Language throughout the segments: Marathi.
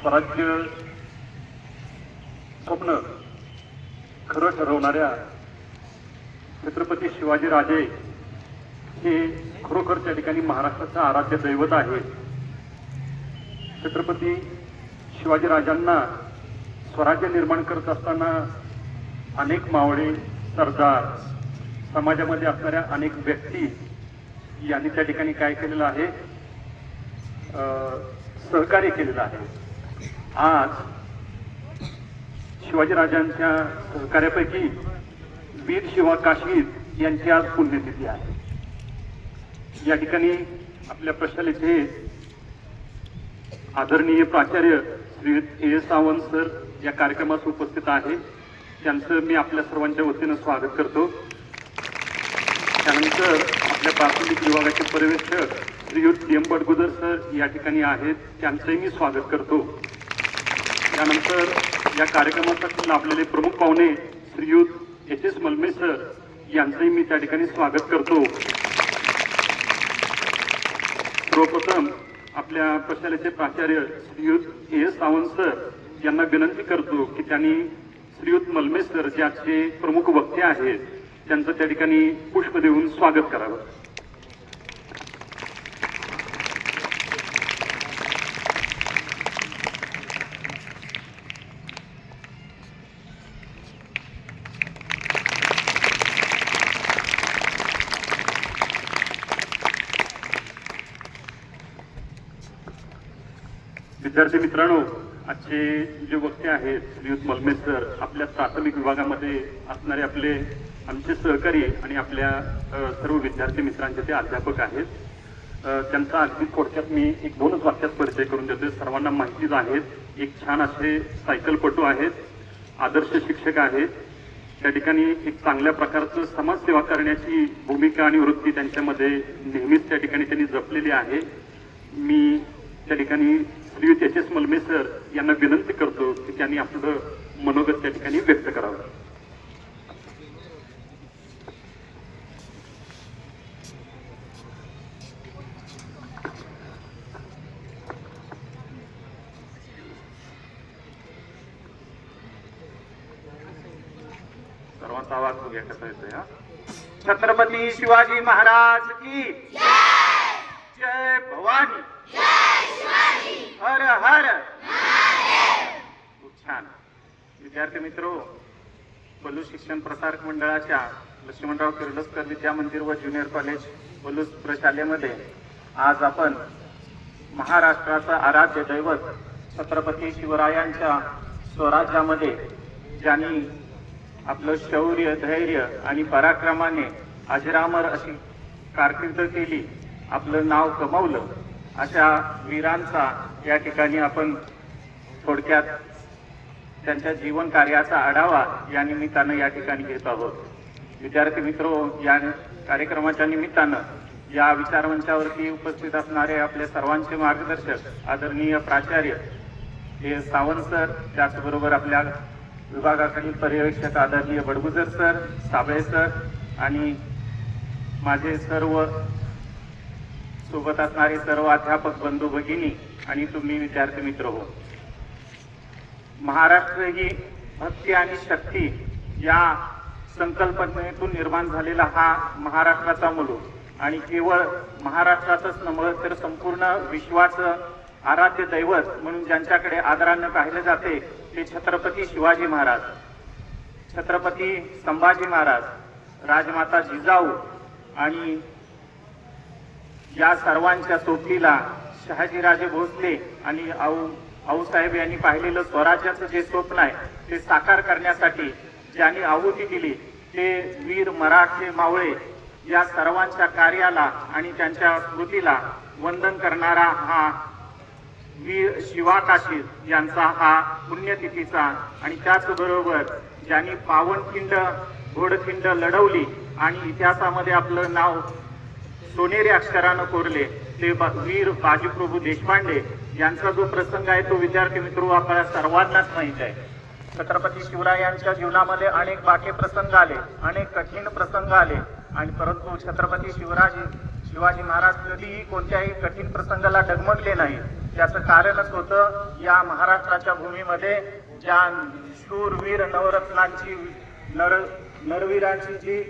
स्वराज्य स्वप्न खरं ठरवणाऱ्या छत्रपती शिवाजीराजे हे खरोखर त्या ठिकाणी महाराष्ट्राचं आराध्य दैवत आहे. छत्रपती शिवाजीराजांना स्वराज्य निर्माण करत असताना अनेक मावळे सरदार समाजामध्ये असणाऱ्या अनेक व्यक्ती यांनी त्या ठिकाणी काय केलेलं आहे? अं, सहकार्य केलेलं आहे. आज शिवाजीराजांच्या सहकार्यापैकी वीर शिवा काश्मीर यांची आज पुण्यतिथी आहे. या ठिकाणी आपल्या प्रशालेचे आदरणीय प्राचार्य Shri A S Sawant sir या कार्यक्रमास उपस्थित आहे. त्यांचं मी आपल्या सर्वांच्या वतीनं स्वागत करतो. त्यानंतर आपल्या प्राथमिक विभागाचे पर्यवेक्षक श्रीयुत एम बडगुदर सर या ठिकाणी आहेत. त्यांचंही मी स्वागत करतो. त्यानंतर या कार्यक्रमासाठी लाभलेले प्रमुख पाहुणे Shriyut H S Malme sir यांचंही मी त्या ठिकाणी स्वागत करतो. सर्वप्रथम आपल्या प्रशालेचे प्राचार्य Shriyut A S Sawant sir यांना विनंती करतो की त्यांनी श्रीयुत मलमे सर जे आजचे प्रमुख वक्ते आहेत त्यांचं त्या ठिकाणी पुष्प देऊन स्वागत करावं. विद्यार्थी मित्रांनो आजचे जे वक्ते आहेत श्रीयुत मलमे सर आपल्या प्राथमिक विभागामध्ये असणारे आपले आमचे सहकारी आणि आपल्या सर्व विद्यार्थी मित्रांचे ते अध्यापक आहेत. त्यांचा अगदी थोडक्यात मी एक दोनच वाक्यात परिचय करून देतोय. सर्वांना माहितीच आहेत एक छान असे सायकलपटू आहेत आदर्श शिक्षक आहेत. त्या ठिकाणी एक चांगल्या प्रकारचं समाजसेवा करण्याची भूमिका आणि वृत्ती त्यांच्यामध्ये नेहमीच त्या ठिकाणी त्यांनी जपलेली आहे. मी त्या ठिकाणी Shri H S Malme sir यांना विनंती करतो की त्यांनी आपलं मनोगत त्या ठिकाणी व्यक्त करावं. सर्वांचा आवाज बघूया कसा येतोय हा? छत्रपती शिवाजी महाराज की जय भवानी हर हर खूप छान. विद्यार्थी मित्रो बलू शिक्षण प्रसारक मंडळाच्या लक्ष्मणराव किर्लोस्कर विद्या मंदिर व ज्युनियर कॉलेज बलूस प्रशालेमध्ये आज आपण महाराष्ट्राचं आराध्य दैवत छत्रपती शिवरायांच्या स्वराज्यामध्ये ज्यांनी आपलं शौर्य धैर्य आणि पराक्रमाने अजरामर अशी कारकीर्द केली आपलं नाव कमवलं अशा वीरांचा या ठिकाणी आपण थोडक्यात त्यांच्या जीवन कार्याचा आढावा या निमित्तानं या ठिकाणी घेत आहोत. विद्यार्थी मित्रो या कार्यक्रमाच्या निमित्तानं या विचारमंचावरती उपस्थित असणारे आपले सर्वांचे मार्गदर्शक आदरणीय प्राचार्य हे सावंत सर त्याचबरोबर आपल्या विभागाकडील पर्यवेक्षक आदरणीय बडगुजर सर साबळे सर आणि माझे सर्व सोबत असणारे सर्व अध्यापक बंधू भगिनी आणि तुम्ही विद्यार्थी मित्र हो. महाराष्ट्र ही भक्ती आणि शक्ती या संकल्पनेतून निर्माण झालेला हा महाराष्ट्राचा मुलूक आणि केवळ महाराष्ट्रातच नव्हे तर संपूर्ण विश्वाचं आराध्य दैवत म्हणून ज्यांच्याकडे आदरानं पाहिले जाते ते छत्रपती शिवाजी महाराज छत्रपती संभाजी महाराज राजमाता जिजाऊ आणि या सर्वांच्या सोबतीला शहाजीराजे भोसले आणि आऊ आऊसाहेब यांनी पाहिलेलं स्वराज्याचं जे स्वप्न आहे ते साकार करण्यासाठी ज्यांनी आहुती दिली ते वीर मराठे मावळे या सर्वांच्या कार्याला आणि त्यांच्या स्मृतीला वंदन करणारा हा वीर शिवा काशीर यांचा हा पुण्यतिथीचा आणि त्याचबरोबर ज्यांनी पावनखिंड घोडखिंड लढवली आणि इतिहासामध्ये आपलं नाव सोनेरी अक्षरानं कोरले. ते वीर बाजीप्रभू देशपांडे यांचा जो प्रसंग आहे तो विद्यार्थी मित्र हो आपल्या सर्वांनाच माहीत आहे. छत्रपती शिवरायांच्या जीवनामध्ये अनेक बाके प्रसंग आले अनेक कठीण प्रसंग आले. आणि परंतु छत्रपती शिवराज शिवाजी महाराज कधीही कोणत्याही कठीण प्रसंगाला डगमगले नाही. त्याचं कारणच होतं या महाराष्ट्राच्या भूमीमध्ये ज्या शूरवीर नवरत्नांची नर नरवीरांची जी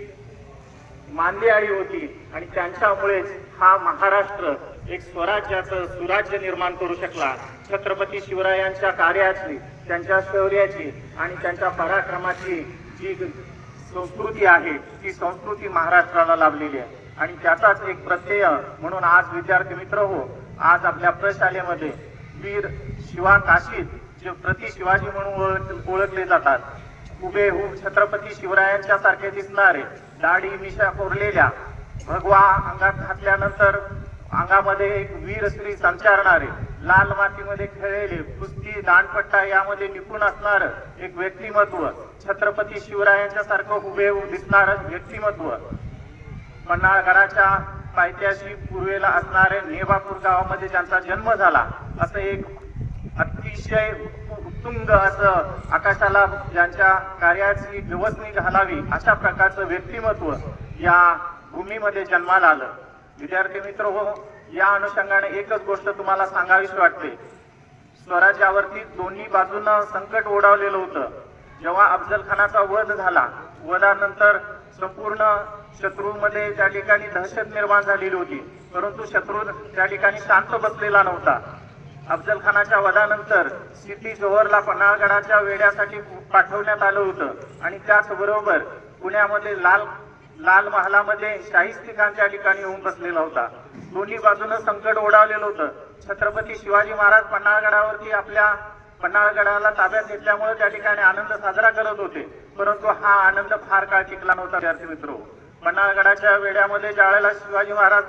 मांदियाळी होती आणि त्यांच्यामुळेच हा महाराष्ट्र एक स्वराज्याचं सुराज्य निर्माण करू शकला. छत्रपती शिवरायांच्या कार्याची त्यांच्या शौर्याची आणि त्यांच्या पराक्रमाची जी संस्कृती आहे ती संस्कृती महाराष्ट्राला लाभलेली आहे. आणि त्याचाच एक प्रत्यय म्हणून आज विद्यार्थी मित्र हो आज आपल्या प्रशालेमध्ये वीर शिवा काशीद जे प्रति शिवाजी म्हणून ओळख- ओळखले जातात. हुबेहूब छत्रपती शिवरायांच्या सारखे दिसणारे दाढी मिशा कोरलेल्या भगवा अंगात घातल्यानंतर अंगामध्ये एक वीर स्त्री संचारणारे लाल मातीमध्ये खेळलेले कुस्ती दांडपट्टा यामध्ये निपुण असणार एक व्यक्तिमत्व छत्रपती शिवरायांच्या सारखं हुबेहूब दिसणार व्यक्तिमत्व. पन्हाळगडाच्या पायथ्याशी पूर्वेला असणारे नेवापूर गावामध्ये त्यांचा जन्म झाला असं एक अतिशय उत्तुंग असं आकाशाला ज्यांच्या कार्याची व्यवस्थी घालावी अशा प्रकारचं व्यक्तिमत्व या भूमीमध्ये जन्माला आलं. विद्यार्थी मित्र हो या अनुषंगाने एकच गोष्ट तुम्हाला सांगावीशी वाटते. स्वराज्यावरती दोन्ही बाजूनं संकट ओढावलेलं होतं. जेव्हा अफजल खानाचा वध झाला वधानंतर संपूर्ण शत्रूमध्ये त्या ठिकाणी दहशत निर्माण झालेली होती. परंतु शत्रू त्या ठिकाणी शांत बसलेला नव्हता. अफजल खानाच्या वधानंतर सिटी जोहरला पन्हाळगडाच्या वेड्यासाठी पाठवण्यात आलं होतं. आणि त्याचबरोबर पुण्यामध्ये लाल लाल महालामध्ये शाहिस्ती खान त्या ठिकाणी होऊन बसलेला होता. दोन्ही बाजूनं संकट ओढावलेलं होतं. छत्रपती शिवाजी महाराज पन्हाळगडावरती आपल्या पन्हाळगडाला ताब्यात घेतल्यामुळे त्या ठिकाणी आनंद साजरा करत होते. परंतु हा आनंद फार काळ टिकला नव्हता विद्यार्थी मित्र. पन्हाळगडाच्या वेड्यामध्ये ज्यावेळेला शिवाजी महाराज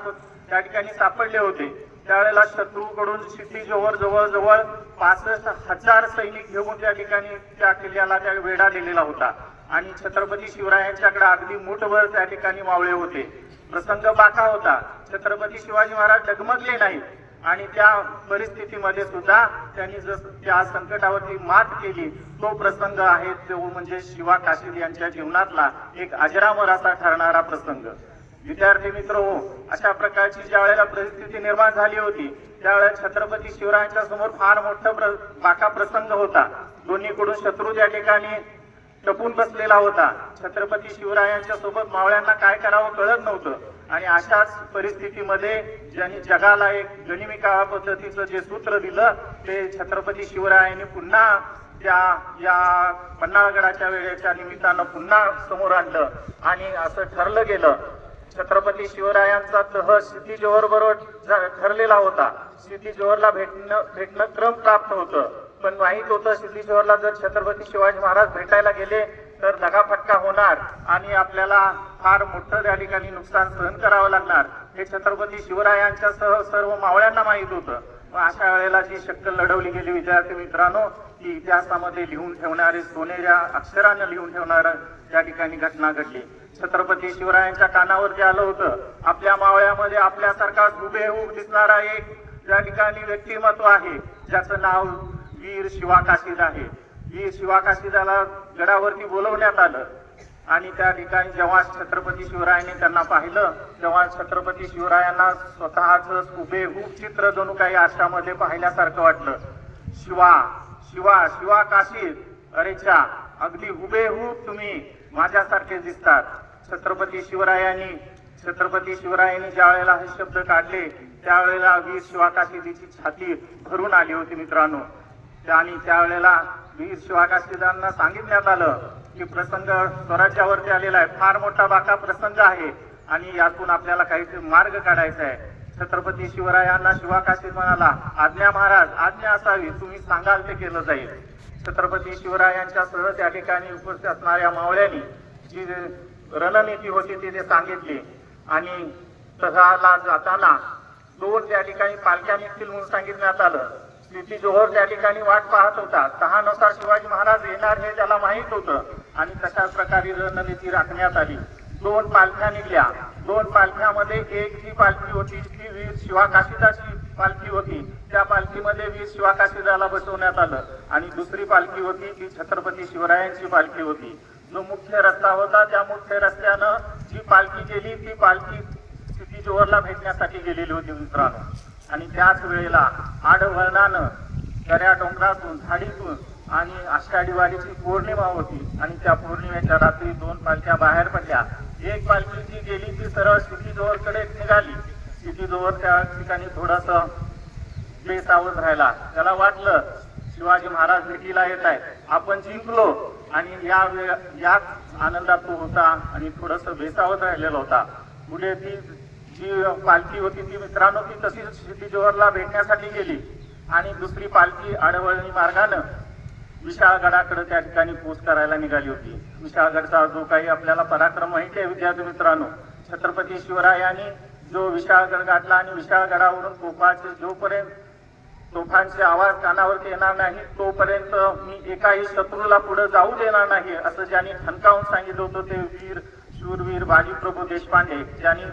त्या ठिकाणी सापडले होते त्यावेळेला शत्रूकडून सिटी जवळ जवळ जवळ पासष्ट हजार सैनिक घेऊन त्या ठिकाणी त्या किल्ल्याला त्या वेढा दिलेला होता. आणि छत्रपती शिवरायांच्याकडे अगदी मुठभर त्या ठिकाणी मावळे होते. प्रसंग बाका होता. छत्रपती शिवाजी महाराज डगमगले नाही आणि त्या परिस्थितीमध्ये सुद्धा त्यांनी जस त्या संकटावरती मात केली तो प्रसंग आहे तो म्हणजे शिवा काशीद यांच्या जीवनातला एक अजरामर असा ठरणारा प्रसंग. विद्यार्थी मित्र हो अशा प्रकारची ज्या वेळेला परिस्थिती निर्माण झाली होती त्यावेळेला छत्रपती शिवरायांच्या समोर फार मोठा प्र, बाका प्रसंग होता. दोन्हीकडून शत्रू त्या ठिकाणी टपून बसलेला होता छत्रपती शिवरायांच्या सोबत मावळ्यांना काय करावं कळत नव्हतं. आणि अशाच परिस्थितीमध्ये ज्यांनी जगाला एक गणिमिका काळा पद्धतीचं जे सूत्र दिलं ते छत्रपती शिवरायांनी पुन्हा त्या या पन्हाळगडाच्या वेळेच्या निमित्तानं पुन्हा समोर आणलं. आणि असं ठरलं गेलं छत्रपती शिवरायांचा तह सिद्धी जोहर बरोबर ठरलेला होता. सिद्धी जोहरला भेटणं भेटणं क्रम प्राप्त होतं. पण माहीत होतं सिद्धी जोहरला जर छत्रपती शिवाजी महाराज भेटायला गेले तर दगाफटका होणार आणि आपल्याला फार मोठं त्या ठिकाणी नुकसान सहन करावं लागणार. हे छत्रपती शिवरायांच्या सह सर्व मावळ्यांना माहीत होतं. मग अशा वेळेला जी शक्कल लढवली गेली विद्यार्थी मित्रांनो ती इतिहासामध्ये लिहून ठेवणारे सोनेऱ्या अक्षरानं लिहून ठेवणार त्या ठिकाणी घटना घडली. छत्रपती शिवरायांच्या कानावर जे आलं होतं आपल्या मावळ्यामध्ये आपल्यासारखा हुबेहूब दिसणारा एक त्या ठिकाणी व्यक्तिमत्व आहे ज्याचं नाव वीर शिवा काशीद आहे. वीर शिवा काशीदाला गडावरती बोलवण्यात आलं. आणि त्या ठिकाणी जेव्हा छत्रपती शिवरायांनी त्यांना पाहिलं तेव्हा छत्रपती शिवरायांना स्वतःच हुबेहूब चित्र जणू काही आशामध्ये पाहिल्यासारखं वाटलं. शिवा शिवा शिवा काशीद अरेच्या अगदी हुबेहूब तुम्ही माझ्यासारखे दिसतात. छत्रपती शिवरायांनी छत्रपती शिवरायांनी ज्या वेळेला हे शब्द काढले त्यावेळेला वीर शिवाकाशीदीची छाती भरून आली होती मित्रांनो. आणि त्यावेळेला वीर शिवाकाशीदांना सांगितण्यात आलं की प्रसंग स्वराज्यावरती आलेला आहे. फार मोठा बाका प्रसंग आहे. आणि यातून आपल्याला काहीतरी मार्ग काढायचा आहे. छत्रपती शिवरायांना शिवा काशीद म्हणाला आज्ञा महाराज आज्ञा असावी तुम्ही सांगाल ते केलं जाईल. छत्रपती शिवरायांच्या सह त्या ठिकाणी उपस्थित असणाऱ्या मावळ्यांनी जी रणनीती होती ती ते सांगितली. आणि तसाला जाताना दोन त्या ठिकाणी पालख्या निघतील म्हणून सांगितण्यात आलं. स्थिती जोहर त्या ठिकाणी वाट पाहत होता. तहानुसार शिवाजी महाराज येणार हे त्याला माहीत होतं आणि तशाच प्रकारे रणनीती राखण्यात आली. दोन पालख्या निघल्या. दोन पालख्यामध्ये एक जी पालखी होती ती वीर शिवाकाशीदाची पालखी होती. त्या पालखीमध्ये वीर शिवा काशीदाला बसवण्यात आलं. आणि दुसरी पालखी होती ती छत्रपती शिवरायांची पालखी होती. जो मुख्य रस्ता होता त्या मुख्य रस्त्यानं जी पालखी गेली ती पालखी सिटी जोहरला भेटण्यासाठी गेलेली होती मित्रांनो. आणि त्याच वेळेला आडवळणानं दऱ्या डोंगरातून झाडीतून आणि आषाढी वारीची पौर्णिमा होती. आणि त्या पौर्णिमेच्या रात्री दोन पालख्या बाहेर पडल्या. एक पालखी जी गेली ती सरळ सिटीजवळकडे निघाली. सिटीजवळ त्या ठिकाणी थोडस बेसावध राहिला. त्याला वाटलं शिवाजी महाराज भेटीला येत आहेत. आपण जिंकलो आणि या याच आनंदात तो होता आणि थोडस भेसावत राहिलेला होता. पुढे ती जी पालखी होती ती मित्रांनो ती तशीच सिटीजवळला भेटण्यासाठी गेली. आणि दुसरी पालखी आडवळणी मार्गानं विशाळगडाकडे त्या ठिकाणी पोच करायला निघाली होती. विशाळगडचा जो काही आपल्याला पराक्रम माहिती आहे विद्यार्थी मित्रांनो छत्रपती शिवरायांनी जो विशाळगड गाठला आणि विशाळगडावरून तोफाचे जोपर्यंत तोफांचे आवाज कानावरती येणार नाही तोपर्यंत मी एकाही शत्रूला पुढे जाऊ देणार नाही असं ज्यांनी ठणकावून सांगितलं होतं ते वीर शूरवीर बाजीप्रभू देशपांडे. ज्यांनी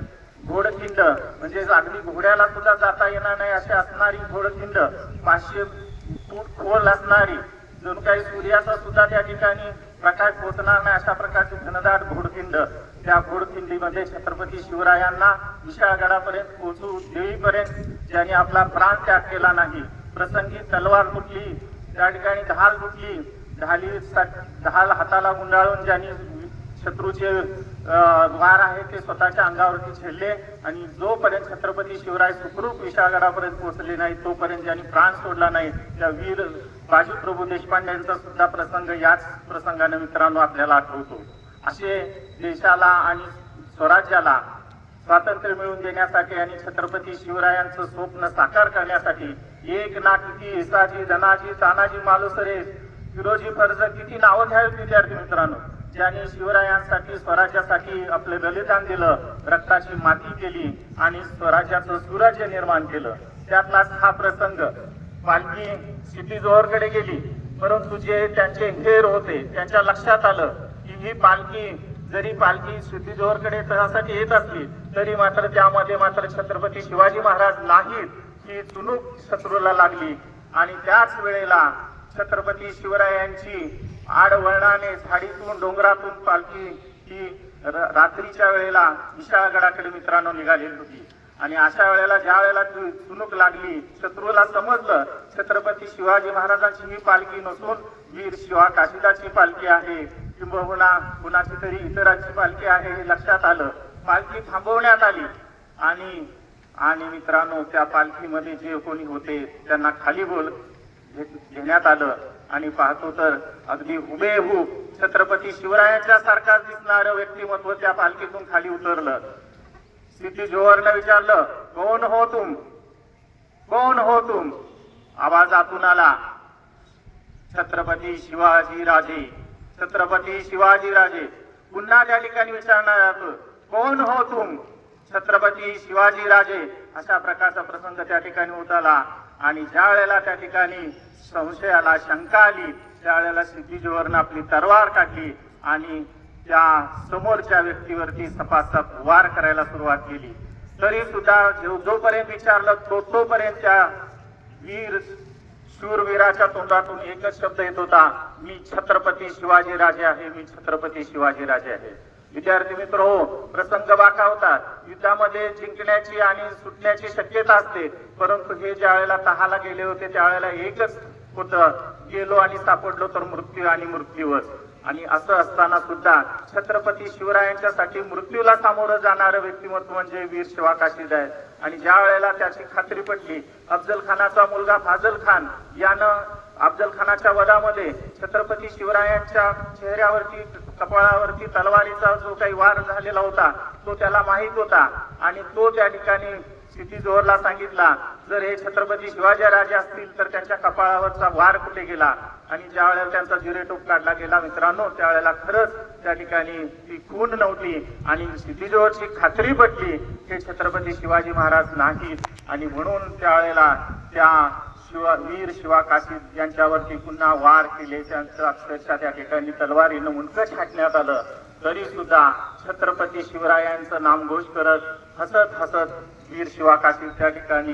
घोडखिंड म्हणजे अगदी घोड्याला सुद्धा जाता येणार नाही असे असणारी घोडखिंड पाचशे फूट खोल असणारी जणू काही सूर्याचा सुद्धा त्या ठिकाणी प्रकाश पोचणार नाही अशा प्रकारची घनदाट घोडखिंड. त्या घोडखिंडीमध्ये छत्रपती शिवरायांना विशाळगडापर्यंत पोहोचू देवीपर्यंत ज्यांनी आपला प्राण त्याग केला नाही. प्रसंगी तलवार तुटली त्या ठिकाणी ढाल तुटली ढाली ढाल हाताला गुंडाळून ज्यांनी शत्रूचे द्वार आहे ते स्वतःच्या अंगावरती झेलले आणि जोपर्यंत छत्रपती शिवराय सुखरूप विशाळगडापर्यंत पोहोचले नाही तोपर्यंत ज्यांनी प्राण सोडला नाही त्या वीर बाजीप्रभू देशपांडेंचा सुद्धा प्रसंग याच प्रसंगाने मित्रांनो आपल्याला आठवतो. असे देशाला आणि स्वराज्याला स्वातंत्र्य मिळवून देण्यासाठी आणि छत्रपती शिवरायांचं स्वप्न साकार करण्यासाठी एक ना किती हिसाजी धनाजी तानाजी मालुसरे फिरोजी फर्ज किती नावं घ्यावी विद्यार्थी मित्रांनो? ज्यांनी शिवरायांसाठी स्वराज्यासाठी आपलं बलिदान दिलं रक्ताची माती केली आणि स्वराज्याचं सुराज्य निर्माण केलं. त्यातलाच हा प्रसंग. पालखी सिटीजोहरकडे गेली. परंतु जे त्यांचे हेर होते त्यांच्या लक्षात आलं की ही पालखी जरी पालखी सिटीजोहरकडे तहासाठी येत असली तरी मात्र त्यामध्ये मात्र छत्रपती शिवाजी महाराज नाहीत ही चुनूक शत्रूला लागली. आणि त्याच वेळेला छत्रपती शिवरायांची आडवळणाने झाडीतून डोंगरातून पालखी ही र- रात्रीच्या वेळेला विशाळगडाकडे मित्रांनो निघालेली होती. आणि अशा वेळेला ज्या वेळेला चुनूक लागली शत्रूला समजलं छत्रपती शिवाजी महाराजांची ही पालखी नसून वीर शिवा काशिदाची पालखी आहे किंबहुना कुणाची तरी इतरांची पालखी आहे हे लक्षात आलं. पालखी थांबवण्यात आली. आणि आणि मित्रांनो त्या पालखीमध्ये जे कोणी होते त्यांना खाली बोल घे- घेण्यात आलं. आणि पाहतो तर अगदी हुबेहूब छत्रपती शिवरायांच्या सारखाच दिसणारं व्यक्तिमत्व त्या पालखीतून खाली उतरलं. सिद्धी जोहरनं विचारलं कोण हो तुम? कोण हो तुम? आवाजातून आला छत्रपती शिवाजी राजे छत्रपती शिवाजी राजे. पुन्हा त्या ठिकाणी विचारणार कोण हो तुम? छत्रपती शिवाजी राजे अशा प्रकारचा प्रसंग त्या ठिकाणी होत आला आणि ज्या वेळेला त्या ठिकाणी संशयाला शंका आली त्यावेळेला सिद्धीजीवरनं आपली तरवार काढली आणि त्या समोरच्या व्यक्तीवरती सपासप वार करायला सुरुवात केली. तरी सुद्धा जो जोपर्यंत विचारलं तो तोपर्यंत त्या वीर शूरवीराच्या तोंडातून एकच शब्द येत होता मी छत्रपती शिवाजी राजे आहे मी छत्रपती शिवाजी राजे आहे. विद्यार्थी मित्र हो प्रसंग वाका होतात युद्धामध्ये जिंकण्याची आणि सुटण्याची शक्यता असते. परंतु हे ज्या वेळेला तहाला गेले होते त्यावेळेला एकच होतं. गेलो आणि सापडलो तर मृत्यू आणि मृत्यूवर. आणि असं असताना सुद्धा छत्रपती शिवरायांच्यासाठी मृत्यूला सामोरं जाणारं व्यक्तिमत्व म्हणजे वीर शिवा काशीद आहे आणि ज्या वेळेला त्याची खात्री पटली अफजल खानाचा मुलगा फाजल खान यानं अफजल खानाच्या वधामध्ये छत्रपती शिवरायांच्या चेहऱ्यावरती कपाळावरती तलवारीचा जो काही वार झालेला होता तो त्याला माहीत होता. आणि तो त्या ठिकाणी सिद्धी जोहरला सांगितला जर हे छत्रपती शिवाजी राजे असतील तर त्यांच्या कपाळावरचा वार कुठे गेला? आणि ज्या वेळेला त्यांचा जिरेटोप काढला गेला मित्रांनो त्यावेळेला खरंच त्या ठिकाणी ती खून नव्हती आणि सिद्धीजवळची खात्री पटली हे छत्रपती शिवाजी महाराज नाहीत. आणि म्हणून त्यावेळेला त्या शिवा वीर शिवा काशी यांच्यावरती पुन्हा वार केले. त्यांचं अक्षरशः त्या ठिकाणी तलवारीनं मुंडकं छाटण्यात आलं. तरी सुद्धा छत्रपती शिवरायांचं नामघोष करत हसत हसत वीर शिवा काशी त्या ठिकाणी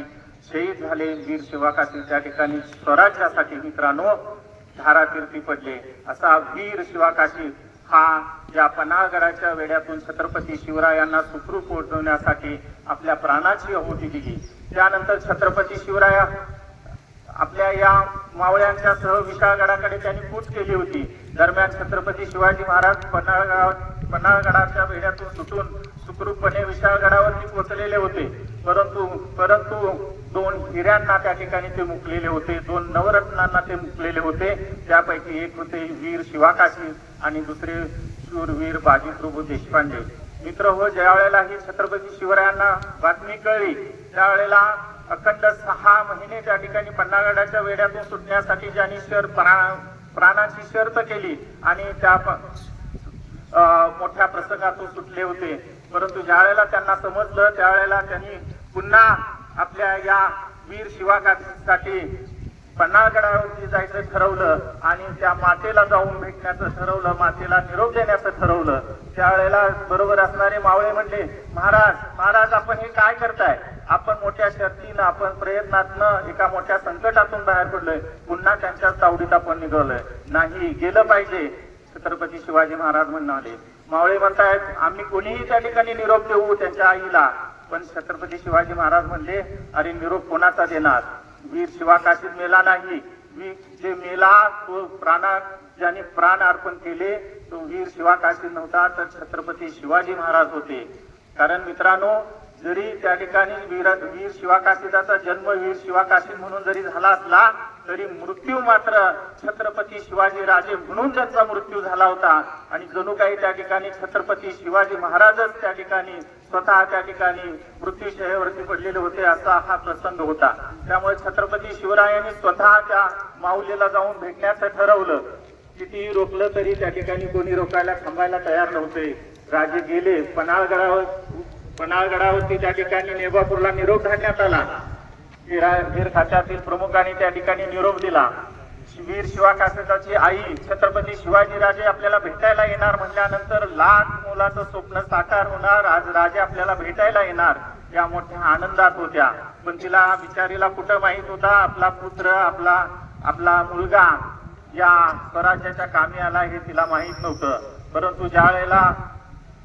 शहीद झाले. वीर शिवा काशी त्या ठिकाणी स्वराज्यासाठी मित्रांनो धारातीर्थी पडले. असा वीर शिवा काशी हा या पन्हाळगडाच्या वेड्यातून छत्रपती शिवरायांना सुखरूप पोहोचवण्यासाठी आपल्या प्राणाची आहुती दिली. त्यानंतर छत्रपती शिवराया आपल्या या मावळ्यांच्या सह विशाळगडाकडे त्यांनी कूच केली होती. दरम्यान छत्रपती शिवाजी महाराज पन्हाळगडा पन्हाळगडाच्या वेढ्यातून सुटून सुखरूपपणे विशाळगडावरती पोहोचलेले होते. परंतु परंतु दोन हिऱ्यांना त्या ठिकाणी ते मुकलेले होते. दोन नवरत्नांना ते मुकलेले होते. त्यापैकी एक होते वीर शिवाकाशी आणि दुसरे शूरवीर बाजीप्रभू देशपांडे. मित्र हो ज्या वेळेला ही छत्रपती शिवरायांना बातमी कळली त्यावेळेला अखंड सहा महिने त्या ठिकाणी पन्नागडाच्या वेड्यातून सुटण्यासाठी ज्यांनी शर प्रा- प्राणाची शर्त केली आणि त्या मोठ्या प्रसंगातून सुटले होते. परंतु ज्या वेळेला त्यांना समजलं त्यावेळेला त्यांनी पुन्हा आपल्या या वीर शिवाकासाठी पन्हाळगडावरती जायचं ठरवलं आणि त्या मातेला जाऊन भेटण्याचं ठरवलं मातेला निरोप देण्याचं ठरवलं. त्यावेळेला बरोबर असणारे मावळे म्हणले महाराज महाराज आपण हे काय करताय? आपण मोठ्या शर्तीनं आपण प्रयत्नातनं एका मोठ्या संकटातून बाहेर पडलोय. पुन्हा त्यांच्या तावडीत आपण निघालोय. नाही गेलं पाहिजे छत्रपती शिवाजी महाराज म्हणाले मावळे म्हणतायत आम्ही कोणीही त्या ठिकाणी निरोप देऊ त्यांच्या आईला. पण छत्रपती शिवाजी महाराज म्हणले अरे निरोप कोणाचा देणार? वीर शिवाकाशीत मेला नाही. वीर जे मेला तो प्राणा ज्याने प्राण अर्पण केले तो वीर शिवाकाशीत नव्हता तर छत्रपती शिवाजी महाराज होते. कारण मित्रांनो जरी त्या ठिकाणी वीर वीर शिवाकाशीदाचा जन्म वीर शिवाकाशी म्हणून जरी झाला असला तरी मृत्यू मात्र छत्रपती शिवाजी राजे म्हणून त्यांचा मृत्यू झाला होता. आणि जणू काही त्या ठिकाणी छत्रपती शिवाजी महाराजच त्या ठिकाणी स्वतः त्या ठिकाणी मृत्यूशयावरती पडलेले होते असा हा प्रसंग होता. त्यामुळे छत्रपती शिवरायांनी स्वतः त्या माऊलीला जाऊन भेटण्याचं ठरवलं. कितीही रोखलं तरी त्या ठिकाणी कोणी रोकायला थांबायला तयार नव्हते. राजे गेले पन्हाळगडावर पन्हाळगडावरती त्या ठिकाणी नेवापूरला निरोप धाडण्यात आला वीर खात्यातील प्रमुखांनी त्या ठिकाणी निरोप दिला. वीर शिवा शिवाकाशाची आई छत्रपती शिवाजी राजे आपल्याला भेटायला येणार म्हणल्यानंतर लाख मुलाचं स्वप्न साकार होणार आज राजे आपल्याला भेटायला येणार या मोठ्या आनंदात होत्या. पण तिला बिचारीला कुठं माहीत होता? आपला पुत्र आपला आपला मुलगा या स्वराज्याच्या कामी आला हे तिला माहीत नव्हतं. परंतु ज्या वेळेला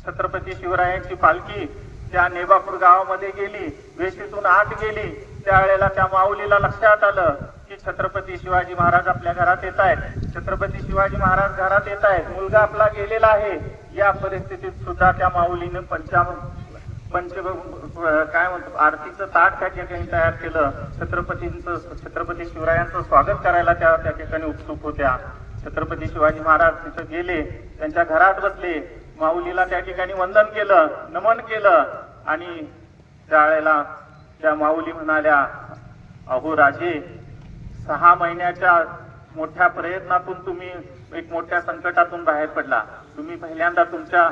छत्रपती शिवरायांची पालखी त्या नेबापूर गावामध्ये गेली वेशीतून आत गेली. त्यावेळेला त्या माऊलीला लक्षात आलं की छत्रपती शिवाजी महाराज आपल्या घरात येत आहेत. छत्रपती शिवाजी महाराज घरात येत आहेत. मुलगा आपला गेलेला आहे. या परिस्थितीत सुद्धा त्या माऊलीने पंचाम पंच काय म्हणतो आरतीचं ताट त्या ठिकाणी तयार केलं. छत्रपतींचं छत्रपती शिवरायांचं स्वागत करायला त्या त्या ठिकाणी उत्सुक होत्या. छत्रपती शिवाजी महाराज तिथं गेले. त्यांच्या घरात बसले. माऊलीला त्या ठिकाणी वंदन केलं नमन केलं. आणि त्यावेळेला त्या माऊली म्हणाल्या अहो राजे सहा महिन्याच्या मोठ्या प्रयत्नातून तुम्ही एक मोठ्या संकटातून बाहेर पडला. तुम्ही पहिल्यांदा तुमच्या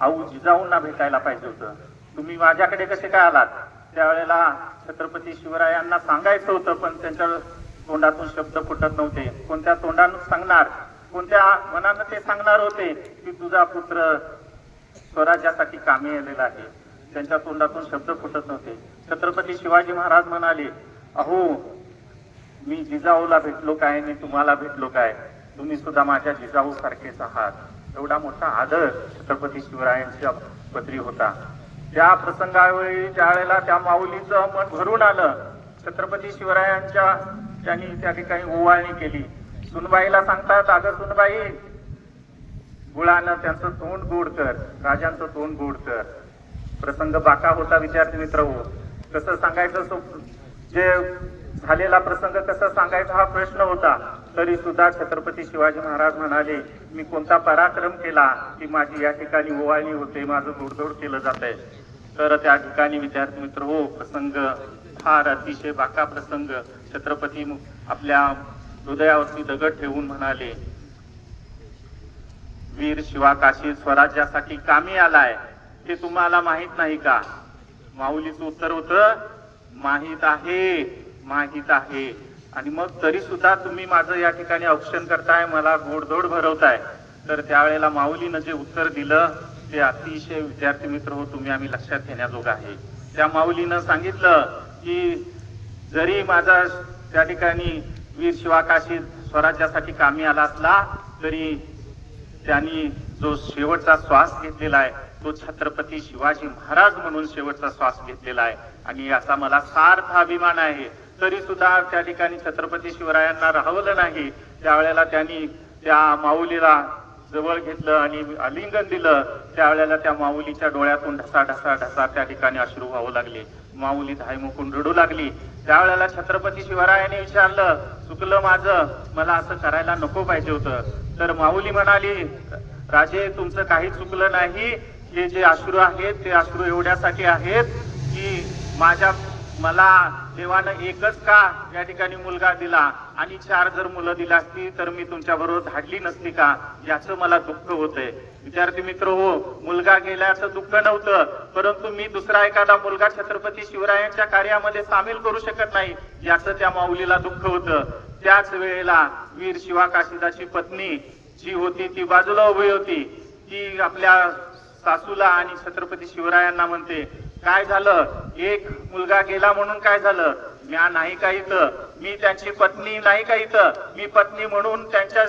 आऊ जिजाऊंना भेटायला पाहिजे होतं. तुम्ही माझ्याकडे कसे काय आलात? त्यावेळेला छत्रपती शिवरायांना सांगायचं होतं पण त्यांच्या तोंडातून शब्द फुटत नव्हते. कोणत्या तोंडानं सांगणार? कोणत्या मनानं ते सांगणार होते की तुझा पुत्र स्वराज्यासाठी कामी आलेला आहे. त्यांच्या तोंडातून शब्द फुटत नव्हते. छत्रपती शिवाजी महाराज म्हणाले अहो मी जिजाऊला भेटलो काय मी तुम्हाला भेटलो काय? तुम्ही सुद्धा माझ्या जिजाऊ सारखेच आहात. एवढा मोठा आदर छत्रपती शिवरायांच्या पत्री होता. त्या प्रसंगावेळी त्यावेळेला त्या माऊलीचं मन भरून आलं छत्रपती शिवरायांच्या त्यांनी त्या ठिकाणी ओवाळणी केली. सुनबाईला सांगतात अगं सुनबाई गुळानं त्यांचं तोंड गोड कर राजांचं तोंड गोड कर. प्रसंग बाका होता विद्यार्थी मित्र हो कसं सांगायचं सो जे झालेला प्रसंग कसा सांगायचा हा प्रश्न होता. तरी सुद्धा छत्रपती शिवाजी महाराज म्हणाले मी कोणता पराक्रम केला की माझी या ठिकाणी ओवाळणी होते माझं गोडधोड केलं जात आहे तर त्या ठिकाणी विद्यार्थी मित्र हो प्रसंग फार अतिशय बाका प्रसंग. छत्रपती आपल्या हृदयावरती दगड ठेवून म्हणाले वीर शिवाकाशी स्वराज्यासाठी कामी आलाय ते तुम्हाला माहीत नाही का? माऊलीचं उत्तर होतं माहीत आहे माहीत आहे. आणि मग तरी सुद्धा तुम्ही माझं या ठिकाणी औक्षण करताय मला गोडधोड भरवताय. तर त्यावेळेला माऊलीनं जे उत्तर दिलं ते अतिशय विद्यार्थी मित्र हो तुम्ही आम्ही लक्षात घेण्याजोग आहे. त्या माऊलीनं सांगितलं की जरी माझा त्या ठिकाणी वीर शिवाकाशी स्वराज्यासाठी कामी आला असला तरी त्यांनी जो शेवटचा श्वास घेतलेला आहे तो छत्रपती शिवाजी महाराज म्हणून शेवटचा श्वास घेतलेला आहे. आणि याचा मला सार्थ अभिमान आहे. तरी सुद्धा त्या ठिकाणी छत्रपती शिवरायांना राहवलं नाही. त्यावेळेला त्यांनी त्या माऊलीला जवळ घेतलं आणि आलिंगन दिलं त्यावेळेला त्या माऊलीच्या डोळ्यातून ढसा ढसा ढसा त्या ठिकाणी अश्रू व्हावं लागले. माऊली धायमुकून रडू लागली. त्यावेळेला छत्रपती शिवरायाने विचारलं चुकलं माझं मला असं करायला नको पाहिजे होतं. तर माऊली म्हणाली राजे तुमचं काही चुकलं नाही. हे जे अश्रू आहेत ते अश्रू एवढ्यासाठी आहेत की माझ्या मला देवानं एकच का या ठिकाणी मुलगा दिला आणि चार जर मुलं दिला असती तर मी तुमच्या बरोबर धाडली नसती का? याचं मला दुःख होतंय. विद्यार्थी मित्र हो मुलगा गेल्याचं दुःख नव्हतं परंतु मी दुसरा एखादा मुलगा छत्रपती शिवरायांच्या कार्यामध्ये सामील करू शकत नाही याचं त्या माऊलीला दुःख होतं. त्याच वेळेला वीर शिवा काशिदाची पत्नी जी होती ती बाजूला उभी होती. ती आपल्या सासूला आणि छत्रपती शिवरायांना म्हणते काय झालं? एक मुलगा गेला म्हणून काय झालं? म्या नाही का इथं? मी त्यांची पत्नी नाही का इथं? मी पत्नी म्हणून त्यांच्या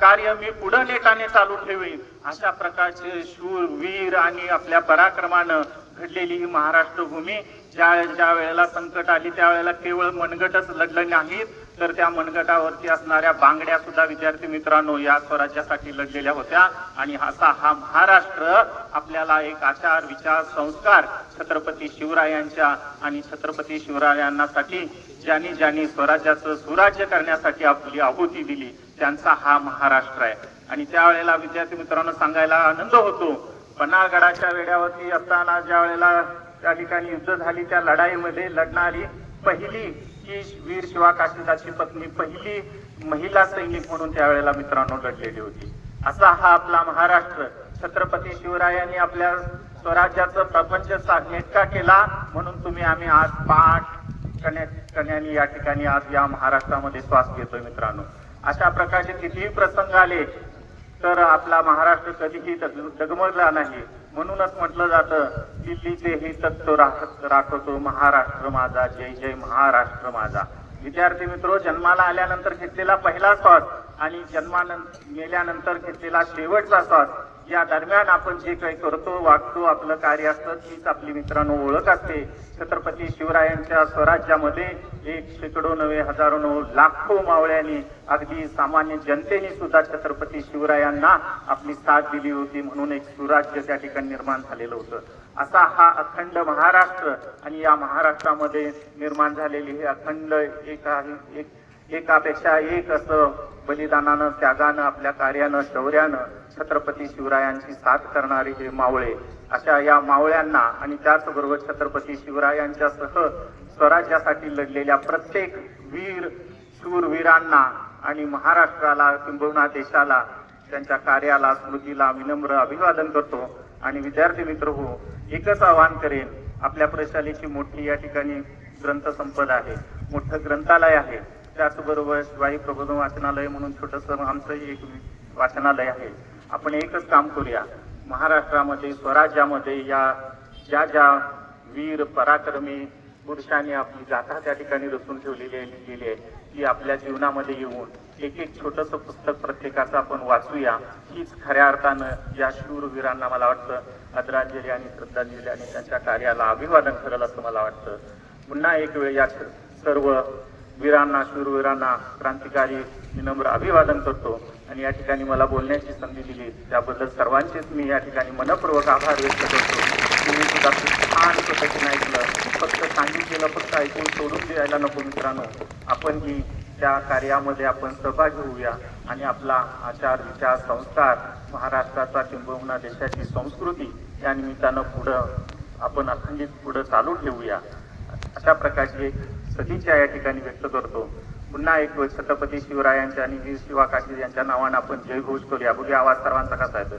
कार्य मी पुढे नेटाने चालू ठेवीन. अशा प्रकारचे शूर वीर आणि आपल्या पराक्रमानं घडलेली ही महाराष्ट्र भूमी ज्या ज्या वेळेला संकट आली त्यावेळेला केवळ मनगटच लढलं नाहीत तर त्या मनगटावरती असणाऱ्या बांगड्या सुद्धा विद्यार्थी मित्रांनो या स्वराज्यासाठी लढलेल्या होत्या. आणि असा हा महाराष्ट्र आपल्याला एक आचार विचार संस्कार छत्रपती शिवरायांच्या आणि छत्रपती शिवरायांसाठी ज्यांनी ज्यांनी स्वराज्याचं सुराज्य करण्यासाठी आपली आहुती दिली त्यांचा हा महाराष्ट्र आहे. आणि त्यावेळेला विद्यार्थी मित्रांनो सांगायला आनंद होतो. पन्हाळगडाच्या वेड्यावरती असताना ज्या वेळेला त्या ठिकाणी युद्ध झाली त्या लढाईमध्ये लढणारी पहिली ही वीर शिवा काशिदाची पत्नी पहिली महिला सैनिक म्हणून त्यावेळेला मित्रांनो लढलेली होती. असा हा आपला महाराष्ट्र. छत्रपती शिवरायांनी आपल्या स्वराज्याचा प्रपंच सा- नेटका केला म्हणून तुम्ही आम्ही आज पाठ कन्या कन्यांनी या ठिकाणी आज या महाराष्ट्रामध्ये श्वास घेतोय मित्रांनो. अशा प्रकारचे कितीही प्रसंग आले तर आपला महाराष्ट्र कधीही डगमगला नाही. म्हणूनच म्हटलं जातं दिल्लीचे हे तत्व राखत राखतो महाराष्ट्र माझा जय जय महाराष्ट्र माझा. विद्यार्थी मित्र जन्माला आल्यानंतर घेतलेला पहिला श्वास आणि जन्मानंतर मेल्यानंतर घेतलेला शेवटचा श्वास या दरम्यान आपण जे काही करतो वागतो आपलं कार्य असतं तीच आपली मित्रांनो ओळख असते. छत्रपती शिवरायांच्या स्वराज्यामध्ये एक शेकडो नव्हे हजारो नऊ लाखो मावळ्यांनी अगदी सामान्य जनतेने सुद्धा छत्रपती शिवरायांना आपली साथ दिली होती म्हणून एक सुराज्य त्या ठिकाणी निर्माण झालेलं होतं. असा हा अखंड महाराष्ट्र आणि या महाराष्ट्रामध्ये निर्माण झालेली हे अखंड एक आहे एक एकापेक्षा एक असं बलिदानानं त्यागानं आपल्या कार्यानं शौर्यानं छत्रपती शिवरायांची साथ करणारे हे मावळे. अशा या मावळ्यांना आणि त्याचबरोबर छत्रपती शिवरायांच्यासह स्वराज्यासाठी लढलेल्या प्रत्येक वीर शूरवीरांना आणि महाराष्ट्राला किंबहुना देशाला त्यांच्या कार्याला स्मृतीला विनम्र अभिवादन करतो. आणि विद्यार्थी मित्र हो एकच आवाहन करेन आपल्या प्रशालेची मोठी या ठिकाणी ग्रंथसंपदा आहे मोठं ग्रंथालय आहे. त्याचबरोबर शिवाजी प्रबोधन वाचनालय म्हणून छोटस आमचं एक वाचनालय आहे. आपण एकच काम करूया. महाराष्ट्रामध्ये स्वराज्यामध्ये या ज्या ज्या वीर पराक्रमी पुरुषांनी आपली गाथा त्या ठिकाणी रचून ठेवलेली आहे लिहिलेली आहे ती आपल्या जीवनामध्ये येऊन एक एक छोटस पुस्तक प्रत्येकाचं आपण वाचूया. हीच खऱ्या अर्थानं या शूरवीरांना मला वाटतं आदरांजली आणि श्रद्धांजली आणि त्यांच्या कार्याला अभिवादन करेल असं मला वाटतं. पुन्हा एक वेळ या सर्व वीरांना शूरवीरांना क्रांतिकारी विनम्र अभिवादन करतो आणि या ठिकाणी मला बोलण्याची संधी दिली. त्याबद्दल सर्वांचेच मी या ठिकाणी मनपूर्वक आभार व्यक्त करतो. तुम्ही सुद्धा छान पद्धतीने ऐकलं. फक्त सांगितलेलं फक्त ऐकून सोडून द्यायला नको मित्रांनो. आपण ही त्या कार्यामध्ये आपण सहभागी होऊया आणि आपला आचार विचार संस्कार महाराष्ट्राचा किंबहुना देशाची संस्कृती या निमित्तानं पुढं आपण अखंडित पुढं चालू ठेवूया. अशा प्रकारची सदिच्छा या ठिकाणी व्यक्त करतो. पुन्हा एक छत्रपती शिवरायांच्या आणि वीर शिवा काशी यांच्या नावानं आपण जय घोष करूया बघूया आवाज सर्वांचा कसा येतो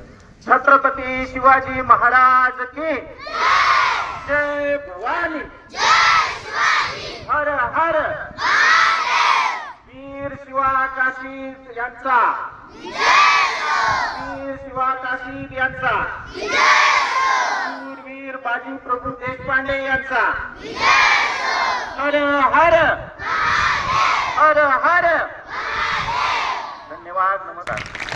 छत्रपती शिवाजी महाराज की जय! भवानी! हर हर! वीर शिवा काशी यांचा! वीर शिवा काशी यांचा! वीर बाजी प्रभू देशपांडे यांचा. हर हर. हर हर. धन्यवाद नमस्कार.